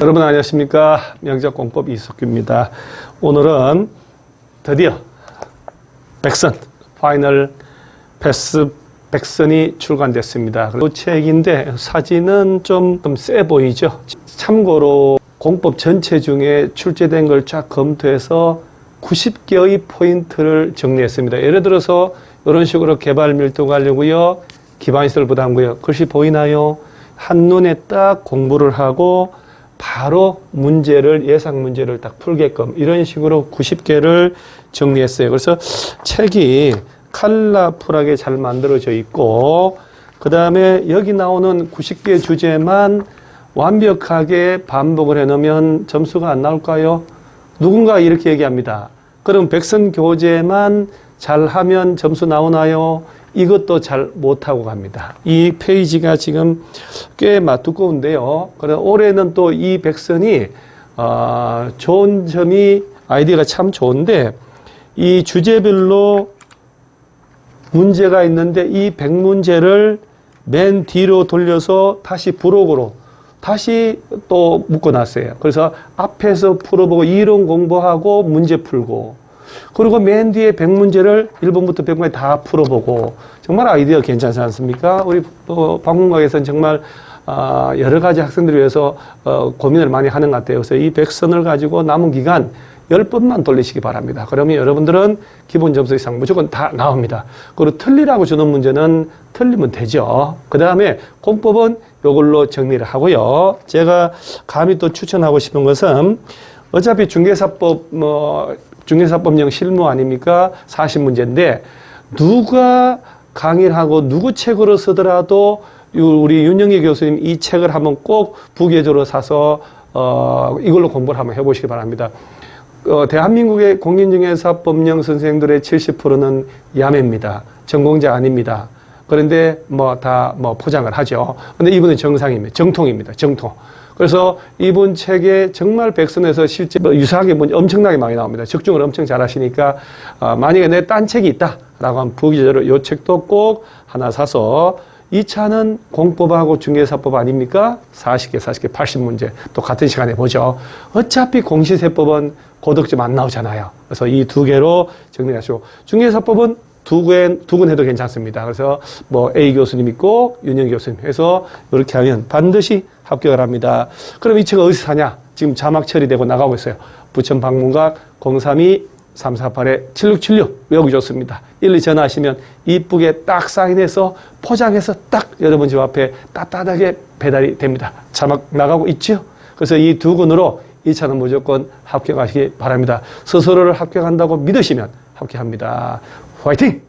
여러분 안녕하십니까 명작공법 이석규입니다. 오늘은 드디어 백선 파이널 패스 백선이 출간됐습니다. 그리고 책인데 사진은 좀 세 보이죠. 참고로 공법 전체 중에 출제된 걸 쫙 검토해서 90개의 포인트를 정리했습니다. 예를 들어서 이런 식으로 개발 밀도 관리고요. 기반시설 부담고요. 글씨 보이나요? 한눈에 딱 공부를 하고 바로 문제를 예상 문제를 딱 풀게끔 이런 식으로 90개를 정리했어요. 그래서 책이 컬러풀하게 잘 만들어져 있고 그 다음에 여기 나오는 90개 주제만 완벽하게 반복을 해놓으면 점수가 안 나올까요? 누군가 이렇게 얘기합니다. 그럼 백선 교재만 잘하면 점수 나오나요? 이것도 잘 못하고 갑니다. 이 페이지가 지금 꽤 두꺼운데요. 그래 올해는 또 이 백선이 어, 좋은 점이 아이디어가 참 좋은데 이 주제별로 문제가 있는데 이 100문제를 맨 뒤로 돌려서 다시 부록으로 다시 또 묶어놨어요. 그래서 앞에서 풀어보고 이론 공부하고 문제 풀고 그리고 맨 뒤에 100문제를 1번부터 100번까지 다 풀어보고 정말 아이디어 괜찮지 않습니까? 우리 어, 방문각에서는 정말 아, 여러 가지 학생들을 위해서 어, 고민을 많이 하는 것 같아요. 그래서 이 백선을 가지고 남은 기간 10번만 돌리시기 바랍니다. 그러면 여러분들은 기본 점수 이상 무조건 다 나옵니다. 그리고 틀리라고 주는 문제는 틀리면 되죠. 그 다음에 공법은 이걸로 정리를 하고요. 제가 감히 또 추천하고 싶은 것은 어차피 중개사법 뭐 중개사법령 실무 아닙니까? 40문제인데 누가 강의를 하고 누구 책으로 쓰더라도 우리 윤영희 교수님 이 책을 한번 꼭 부계적으로 사서 어 이걸로 공부를 한번 해보시기 바랍니다. 어, 대한민국의 공인중개사법령 선생들의 70%는 야매입니다. 전공자 아닙니다. 그런데 뭐다뭐 포장을 하죠. 근데 이분은 정상입니다. 정통입니다. 정통. 그래서 이분 책에 정말 백선에서 실제 뭐 유사하게 뭐 엄청나게 많이 나옵니다. 적중을 엄청 잘 하시니까 어, 만약에 내 딴 책이 있다라고 하면 부기적으로 이 책도 꼭 하나 사서 이 차는 공법하고 중개사법 아닙니까? 40개, 40개, 80문제. 또 같은 시간에 보죠. 어차피 공시세법은 고득점 안 나오잖아요. 그래서 이 두 개로 정리하시고. 중개사법은 두 권, 두권 해도 괜찮습니다. 그래서 뭐 A 교수님 있고 윤영 교수님 해서 이렇게 하면 반드시 합격을 합니다. 그럼 이 책은 어디서 사냐? 지금 자막 처리되고 나가고 있어요. 부천 방문각 032 348에 7676 여기 좋습니다. 1, 2 전화하시면 이쁘게 딱 사인해서 포장해서 딱 여러분 집 앞에 따뜻하게 배달이 됩니다. 자막 나가고 있죠? 그래서 이 두 권으로 이 차는 무조건 합격하시기 바랍니다. 스스로를 합격한다고 믿으시면 합격합니다. 화이팅!